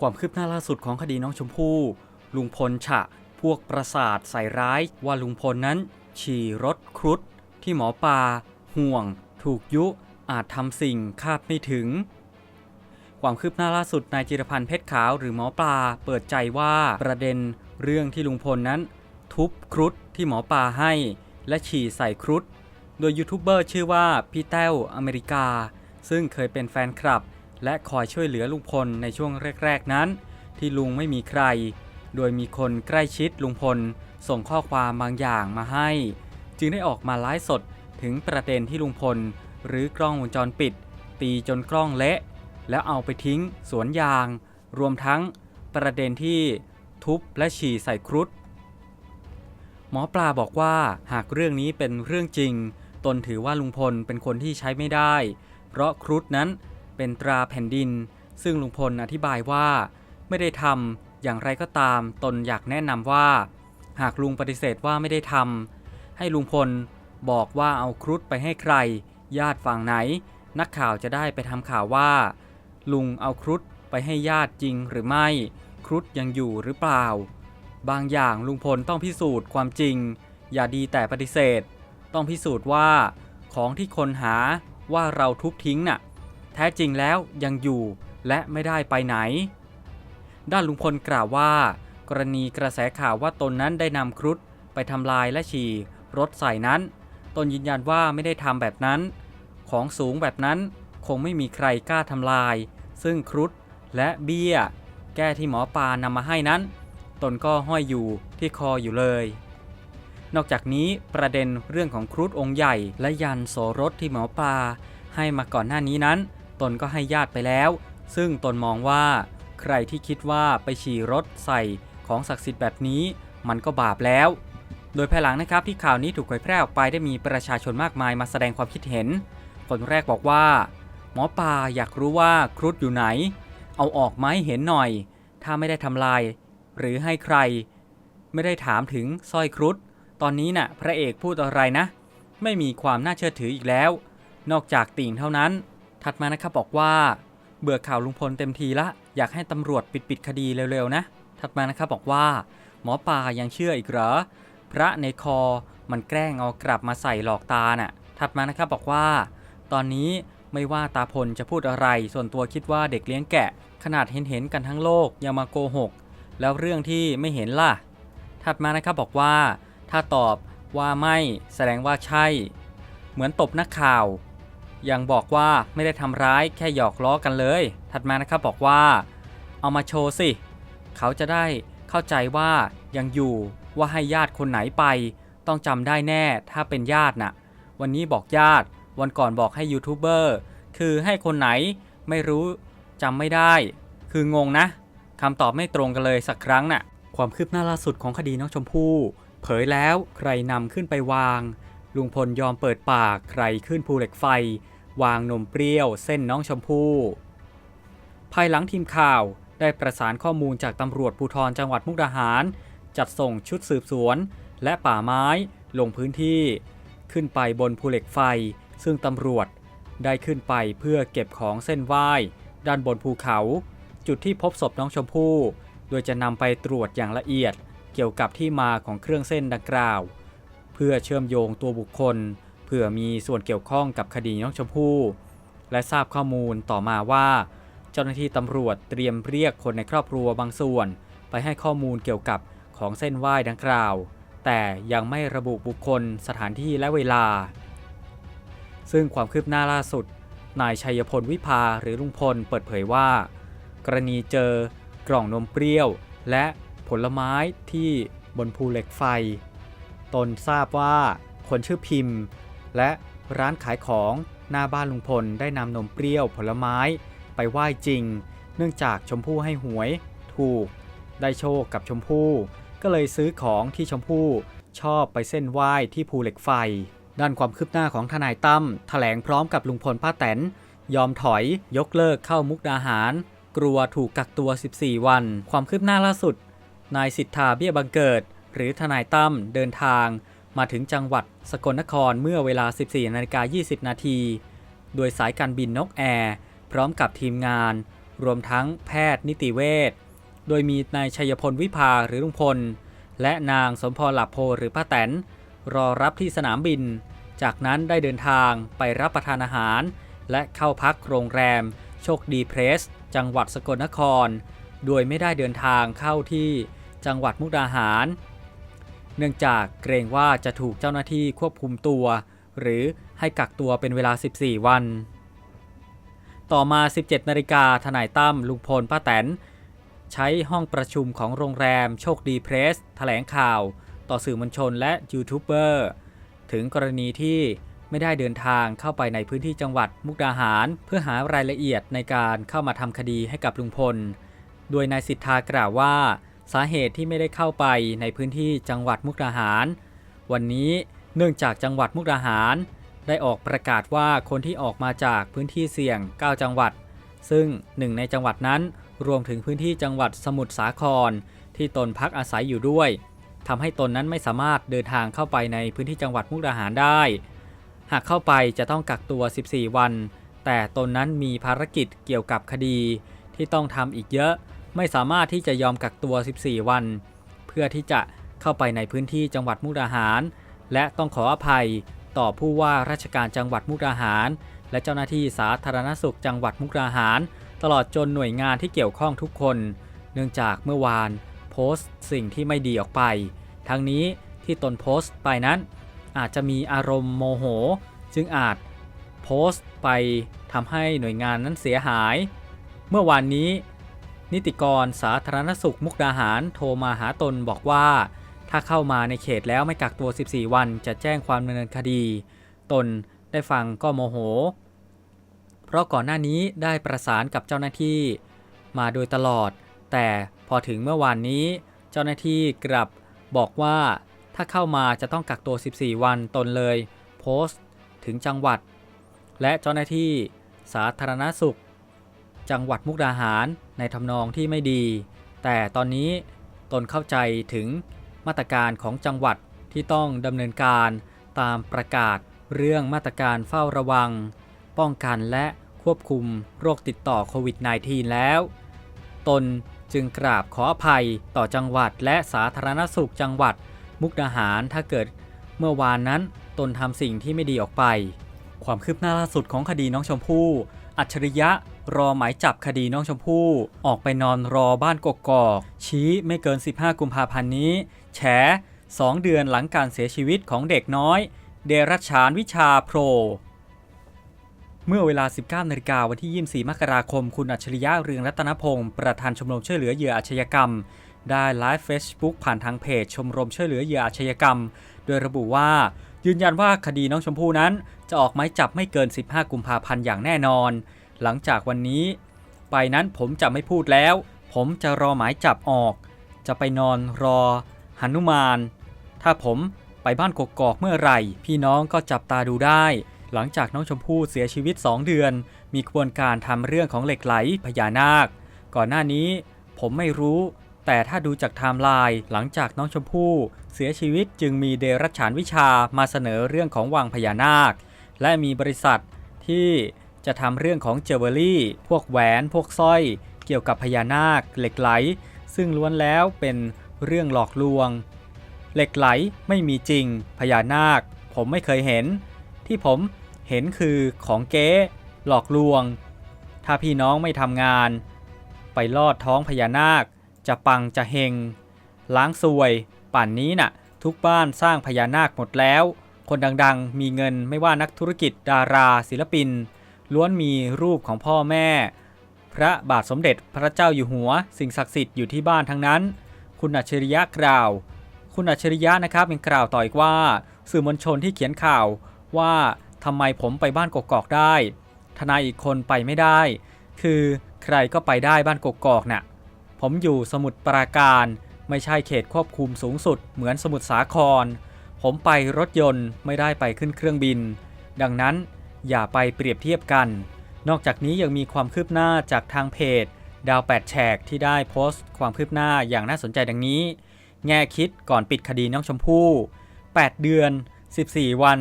ความคืบหน้าล่าสุดของคดีน้องชมพู่ ลุงพลฉะ พวกประสาทใส่ร้ายว่าลุงพลนั้น ฉี่รถครุฑที่หมอปลาห่วง ถูกยุอาจทำสิ่งคาดไม่ถึง ความคืบหน้าล่าสุดนายจิรพันธ์เพชรขาวหรือหมอปลาเปิดใจว่าประเด็นเรื่องที่ลุงพลนั้น ทุบครุฑที่หมอปลาให้ และฉี่ใส่ครุฑโดยยูทูบเบอร์ชื่อว่าพี่แต้วอเมริกา ซึ่งเคยเป็นแฟนคลับ และคอยช่วยเหลือลุงพลในช่วงแรกๆนั้น ที่ลุงไม่มีใคร โดยมีคนใกล้ชิดลุงพล ส่งข้อความบางอย่างมาให้ จึงได้ออกมาไลฟ์สดถึงประเด็นที่ลุงพล หรือกล้องวงจรปิด ตีจนกล้องเละ แล้วเอาไปทิ้งสวนยาง รวมทั้งประเด็นที่ทุบและฉี่ใส่ครุฑหมอปลาบอกว่าหากเรื่องนี้เป็นเรื่องจริง ตนถือว่าลุงพลเป็นคนที่ใช้ไม่ได้ เพราะครุฑนั้น เป็นตราแผ่นดิน ซึ่งลุงพลอธิบายว่า ไม่ได้ทำอย่างไรก็ตามตนอยากแนะนำว่า หากลุงปฏิเสธว่าไม่ได้ทำให้ลุงพลบอกว่าเอาครุฑไปให้ใคร ญาติฝั่งไหน นักข่าวจะได้ไปทำข่าวว่า ลุงเอาครุฑไปให้ญาติจริงหรือไม่ ครุฑยังอยู่หรือเปล่า บางอย่างลุงพลต้องพิสูจน์ความจริง อย่าดีแต่ปฏิเสธ ต้องพิสูจน์ว่า ของที่คนหาว่าเราทุบทิ้งน่ะ แท้จริงแล้วยังอยู่และไม่ได้ไปไหน ด้านลุงพลกล่าวว่า กรณีกระแสข่าวว่าตนนั้นได้นำครุฑไปทำลายและฉี่รถใส่นั้น ตนยืนยันว่าไม่ได้ทำแบบนั้น ของสูงแบบนั้นคงไม่มีใครกล้าทำลาย ซึ่งครุฑและเบี้ย แก้ที่หมอปลานำมาให้นั้น ตนก็ห้อยอยู่ที่คออยู่เลย นอกจากนี้ประเด็นเรื่องของครุฑองค์ใหญ่และยันโสรถที่หมอปลาให้มาก่อนหน้านี้นั้น ตนก็ให้ญาติไปแล้ว ซึ่งตนมองว่า ใครที่คิดว่าไปฉี่รถใส่ของศักดิ์สิทธิ์แบบนี้ มันก็บาปแล้ว โดยภายหลังนะครับที่ข่าวนี้ถูกเผยแพร่ออกไปได้มีประชาชนมากมายมาแสดงความคิดเห็น คนแรกบอกว่า หมอปลาอยากรู้ว่าครุฑอยู่ไหน เอาออกมาให้เห็นหน่อย ถ้าไม่ได้ทำลาย หรือให้ใคร ไม่ได้ถามถึงสร้อยครุฑตอนนี้น่ะพระเอกพูดอะไรนะ ไม่มีความน่าเชื่อถืออีกแล้ว นอกจากติ่งเท่านั้น ถัดมานะครับบอกว่า เบื่อข่าวลุงพลเต็มทีละ อยากให้ตำรวจปิดปิดคดีเร็วๆนะ ถัดมานะครับบอกว่า หมอปลายังเชื่ออีกเหรอ พระในคอมันแกล้งเอากลับมาใส่หลอกตาน่ะ ถัดมานะครับบอกว่า ตอนนี้ไม่ว่าตาพลจะพูดอะไร ส่วนตัวคิดว่าเด็กเลี้ยงแกะ ขนาดเห็นเห็นๆกันทั้งโลกยังมาโกหก แล้วเรื่องที่ไม่เห็นล่ะ ถัดมานะครับบอกว่า ถ้าตอบว่าไม่แสดงว่าใช่ เหมือนตบนักข่าว ยังบอกว่าไม่ได้ทำร้ายแค่หยอกล้อกันเลย ถัดมานะครับบอกว่า เอามาโชว์สิ เขาจะได้เข้าใจว่ายังอยู่ว่าให้ญาติคนไหนไป ต้องจำได้แน่ถ้าเป็นญาติน่ะ วันนี้บอกญาติ วันก่อนบอกให้ยูทูบเบอร์คือให้คนไหนไม่รู้จำไม่ได้ คืองงนะคำตอบไม่ตรงกันเลยสักครั้งน่ะความคืบหน้าล่าสุดของคดีน้องชมพู่ เผยแล้วใครนำขึ้นไปวาง ลุงพลยอมเปิดปากใครขึ้นภูเหล็กไฟ วางนมเปรี้ยวเส้นน้องชมพู่ภายหลังทีมข่าวได้ประสานข้อมูลจากตำรวจภูธรจังหวัดมุกดาหาร จัดส่งชุดสืบสวน และป่าไม้ลงพื้นที่ ขึ้นไปบนภูเหล็กไฟ ซึ่งตำรวจได้ขึ้นไปเพื่อเก็บของเส้นไหว้ ด้านบนภูเขา จุดที่พบศพน้องชมพู่ โดยจะนำไปตรวจอย่างละเอียด เกี่ยวกับที่มาของเครื่องเส้นดังกล่าว พื่อเชื่อมโยงตัวบุคคลเพื่อมีส่วนเกี่ยวข้องกับคดีน้องชมพู่ และทราบข้อมูลต่อมาว่า เจ้าหน้าที่ตำรวจเตรียมเรียกคนในครอบครัวบางส่วน ไปให้ข้อมูลเกี่ยวกับของเส้นไหว้ดังกล่าว แต่ยังไม่ระบุบุคคลสถานที่และเวลา ซึ่งความคืบหน้าล่าสุด นายชัยพลวิภาหรือลุงพลเปิดเผยว่า กรณีเจอกล่องนมเปรี้ยว และผลไม้ที่บนภูเหล็กไฟ ตนทราบว่าคนชื่อพิมพ์ และร้านขายของหน้าบ้านลุงพลได้นำนมเปรี้ยวผลไม้ ไปไหว้จริง เนื่องจากชมพู่ให้หวย ถูก ได้โชคกับชมพู่ ก็เลยซื้อของที่ชมพู่ชอบไปเส้นไหว้ที่ภูเหล็กไฟ ด้านความคืบหน้าของทนายตั้มแถลงพร้อมกับลุงพลป้าแตน ยอมถอยยกเลิกเข้ามุกดาหาร กลัวถูกกักตัว 14 วัน ความคืบหน้าล่าสุด นายสิทธาเบี้ยบังเกิด หรือทนายตั้มเดินทาง มาถึงจังหวัดสกลนครเมื่อเวลา 14นาฬิกา20 นาที โดยสายการบินนกแอร์ พร้อมกับทีมงาน รวมทั้งแพทย์นิติเวชโดยมีนายชัยพลวิภาหรือลุงพล และนางสมพรหลับโพหรือป้าแตน รอรับที่สนามบิน จากนั้นได้เดินทางไปรับประทานอาหาร และเข้าพักโรงแรม โชคดีเพรส จังหวัดสกลนคร โดยไม่ได้เดินทางเข้าที่จังหวัดมุกดาหาร เนื่องจากเกรงว่าจะถูกเจ้าหน้าที่ควบคุมตัว หรือให้กักตัวเป็นเวลา 14 วัน ต่อมา 17 นาฬิกาทนายตั้มลุงพลป้าแตน ใช้ห้องประชุมของโรงแรมโชคดีเพรสแถลงข่าว ต่อสื่อมวลชนและยูทูบเบอร์ถึงกรณีที่ไม่ได้เดินทางเข้าไปในพื้นที่จังหวัดมุกดาหาร เพื่อหารายละเอียดในการเข้ามาทำคดีให้กับลุงพล โดยนายสิทธากล่าวว่า สาเหตุที่ไม่ได้เข้าไปในพื้นที่จังหวัดมุกดาหาร วันนี้เนื่องจากจังหวัดมุกดาหาร ได้ออกประกาศว่าคนที่ออกมาจากพื้นที่เสี่ยง 9 จังหวัด ซึ่งหนึ่งในจังหวัดนั้นรวมถึงพื้นที่จังหวัดสมุทรสาคร ที่ตนพักอาศัยอยู่ด้วยทำให้ตนนั้นไม่สามารถเดินทางเข้าไปในพื้นที่จังหวัดมุกดาหารได้ หากเข้าไปจะต้องกักตัว 14 วัน แต่ตนนั้นมีภารกิจเกี่ยวกับคดีที่ต้องทำอีกเยอะ ไม่สามารถที่จะยอมกักตัว 14 วัน เพื่อที่จะเข้าไปในพื้นที่จังหวัดมุกดาหาร และต้องขออภัยต่อผู้ว่าราชการจังหวัดมุกดาหาร และเจ้าหน้าที่สาธารณสุขจังหวัดมุกดาหาร ตลอดจนหน่วยงานที่เกี่ยวข้องทุกคน เนื่องจากเมื่อวานโพสต์สิ่งที่ไม่ดีออกไป ทั้งนี้ที่ตนโพสต์ไปนั้น อาจจะมีอารมณ์โมโห จึงอาจโพสต์ไปทำให้หน่วยงานนั้นเสียหาย เมื่อวานนี้ นิติกรสาธารณสุขมุกดาหารโทรมาหาตนบอกว่า ถ้าเข้ามาในเขตแล้วไม่กักตัว 14 วันจะแจ้งความดำเนินคดี ตนได้ฟังก็โมโห เพราะก่อนหน้านี้ได้ประสานกับเจ้าหน้าที่ มาโดยตลอด แต่พอถึงเมื่อวานนี้ เจ้าหน้าที่กลับบอกว่าถ้าเข้ามาจะต้องกักตัว 14 วันตนเลย โพสต์ถึงจังหวัด และเจ้าหน้าที่สาธารณสุข จังหวัดมุกดาหาร ในทำนองที่ไม่ดี แต่ตอนนี้ตนเข้าใจถึงมาตรการของจังหวัดที่ต้องดำเนินการตามประกาศเรื่องมาตรการเฝ้าระวัง ป้องกันและควบคุมโรคติดต่อโควิด -19 แล้ว ตนจึงกราบขออภัยต่อจังหวัดและสาธารณสุขจังหวัด มุกดาหารถ้าเกิดเมื่อวานนั้นตนทำสิ่งที่ไม่ดีออกไป ความคืบหน้าล่าสุดของคดีน้องชมพู่ อัจฉริยะ รอหมายจับคดีน้องชมพู่ ออกไปนอนรอบ้านกกอก ชี้ไม่เกิน 15 กุมภาพันธ์นี้ แฉ2เดือนหลังการเสียชีวิตของเด็กน้อย เดรัจฉานวิชาโพรเมื่อเวลา 19นาฬิกาวันที่ 24 มกราคม คุณอัจฉริยะเรืองรัตนพงศ์ประธานชมรมช่วยเหลือเหยื่ออาชญากรรม ได้ไลฟ์เฟซบุ๊กผ่านทางเพจชมรมช่วยเหลือเหยื่ออาชญากรรม โดยระบุว่า ยืนยันว่าคดีน้องชมพู่นั้น จะออกหมายจับไม่เกิน 15 กุมภาพันธ์อย่างแน่นอน หลังจากวันนี้ ไปนั้นผมจะไม่พูดแล้ว ผมจะรอหมายจับออก จะไปนอนรอหนุมาน ถ้าผมไปบ้านกกอกเมื่อไหร่ พี่น้องก็จับตาดูได้ หลังจากน้องชมพู่เสียชีวิต 2 เดือน มีกระบวนการทำเรื่องของเหล็กไหลพญานาค ก่อนหน้านี้ผมไม่รู้ แต่ถ้าดูจากไทม์ไลน์หลังจากน้องชมพู่ เสียชีวิตจึงมีเดรัจฉานวิชามาเสนอเรื่องของวังพญานาค และมีบริษัทที่ จะทำเรื่องของเจเวลรี่ พวกแหวน พวกสร้อย เกี่ยวกับพญานาค เหล็กไหล ซึ่งล้วนแล้วเป็นเรื่องหลอกลวง เหล็กไหลไม่มีจริง พญานาค ผมไม่เคยเห็น ที่ผมเห็นคือของเก๊หลอกลวง ถ้าพี่น้องไม่ทำงาน ไปลอดท้องพญานาค จะปังจะเฮง ล้างซวย ป่านนี้น่ะ ทุกบ้านสร้างพญานาคหมดแล้ว คนดังๆ มีเงินไม่ว่านักธุรกิจดาราศิลปิน ล้วนมีรูปของพ่อแม่ พระบาทสมเด็จพระเจ้าอยู่หัว สิ่งศักดิ์สิทธิ์อยู่ที่บ้านทั้งนั้น คุณอัจฉริยะกล่าว คุณอัจฉริยะนะครับยังกล่าวต่ออีกว่า สื่อมวลชนที่เขียนข่าวว่าทำไมผมไปบ้านกกอกได้ ทนายอีกคนไปไม่ได้ คือใครก็ไปได้บ้านกกอกน่ะ ผมอยู่สมุทรปราการ ไม่ใช่เขตควบคุมสูงสุดเหมือนสมุทรสาคร ผมไปรถยนต์ไม่ได้ไปขึ้นเครื่องบิน ดังนั้น อย่าไปเปรียบเทียบกัน นอกจากนี้ยังมีความคืบหน้าจากทางเพจ ดาวแปดแฉกที่ได้โพสต์ ความคืบหน้าอย่างน่าสนใจดังนี้ แง่คิดก่อนปิดคดีน้องชมพู่ 8 เดือน 14 วัน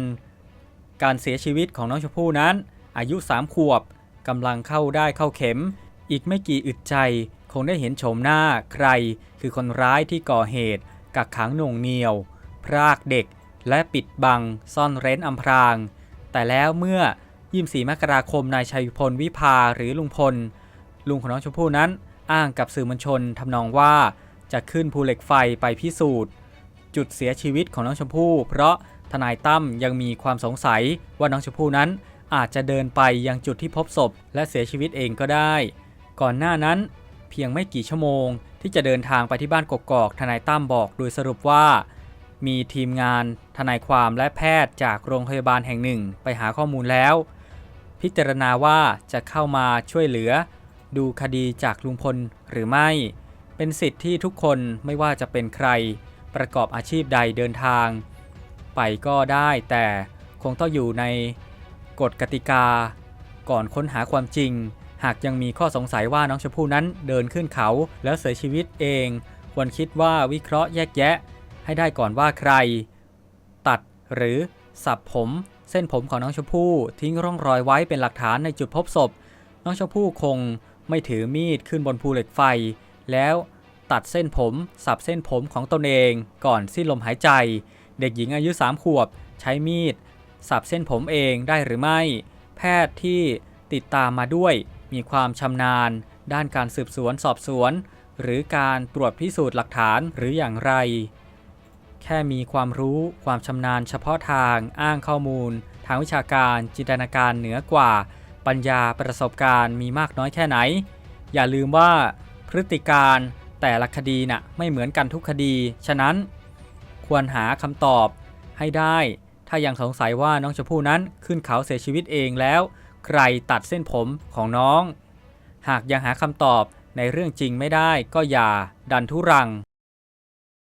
การเสียชีวิตของน้องชมพู่นั้น อายุ 3 ขวบกำลังเข้าได้เข้าเข็ม อีกไม่กี่อึดใจ คงได้เห็นโฉมหน้าใคร คือคนร้ายที่ก่อเหตุ กักขังหน่วงเหนียว พรากเด็ก และปิดบัง ซ่อนเร้นอำพราง แต่แล้วเมื่อ 24 มกราคมนายชัยพลวิภาหรือลุงพล ลุงของน้องชมพู่นั้นอ้างกับสื่อมวลชนทำนองว่าจะขึ้นภูเหล็กไฟไปพิสูจน์ จุดเสียชีวิตของน้องชมพู่ เพราะทนายตั้มยังมีความสงสัยว่าน้องชมพู่นั้นอาจจะเดินไปยังจุดที่พบศพ และเสียชีวิตเองก็ได้ ก่อนหน้านั้น เพียงไม่กี่ชั่วโมง ที่จะเดินทางไปที่บ้านกกอกทนายตั้มบอกโดยสรุปว่า มีทีมงาน ทนายความและแพทย์จากโรงพยาบาลแห่งหนึ่งไปหาข้อมูลแล้ว พิจารณาว่าจะเข้ามาช่วยเหลือ ดูคดีจากลุงพลหรือไม่ เป็นสิทธิ์ที่ทุกคนไม่ว่าจะเป็นใคร ประกอบอาชีพใดเดินทาง ไปก็ได้แต่คงต้องอยู่ในกฎกติกา ก่อนค้นหาความจริง หากยังมีข้อสงสัยว่าน้องชมพู่นั้นเดินขึ้นเขาแล้วเสียชีวิตเอง ควรคิดว่าวิเคราะห์แยกแยะ ให้ได้ก่อนว่าใคร ตัดหรือสับผม เส้นผมของน้องชมพู่ทิ้งร่องรอยไว้เป็นหลักฐานในจุดพบศพ น้องชมพู่คงไม่ถือมีดขึ้นบนภูเหล็กไฟ แล้วตัดเส้นผมสับเส้นผมของตนเองก่อนสิ้นลมหายใจ เด็กหญิงอายุ3ขวบ ใช้มีด สับเส้นผมเองได้หรือไม่ แพทย์ที่ติดตามมาด้วย มีความชำนาญ ด้านการสืบสวนสอบสวน หรือการตรวจพิสูจน์หลักฐานหรืออย่างไร แค่มีความรู้ความชำนาญเฉพาะทางอ้างข้อมูล ทางวิชาการ จินตนาการเหนือกว่า ปัญญาประสบการณ์มีมากน้อยแค่ไหน อย่าลืมว่าพฤติการแต่ละคดีน่ะไม่เหมือนกันทุกคดี ฉะนั้น ควรหาคำตอบให้ได้ ถ้ายังสงสัยว่าน้องชมพู่นั้นขึ้นเขาเสียชีวิตเองแล้ว ใครตัดเส้นผมของน้อง หากยังหาคำตอบในเรื่องจริงไม่ได้ก็อย่าดันทุรัง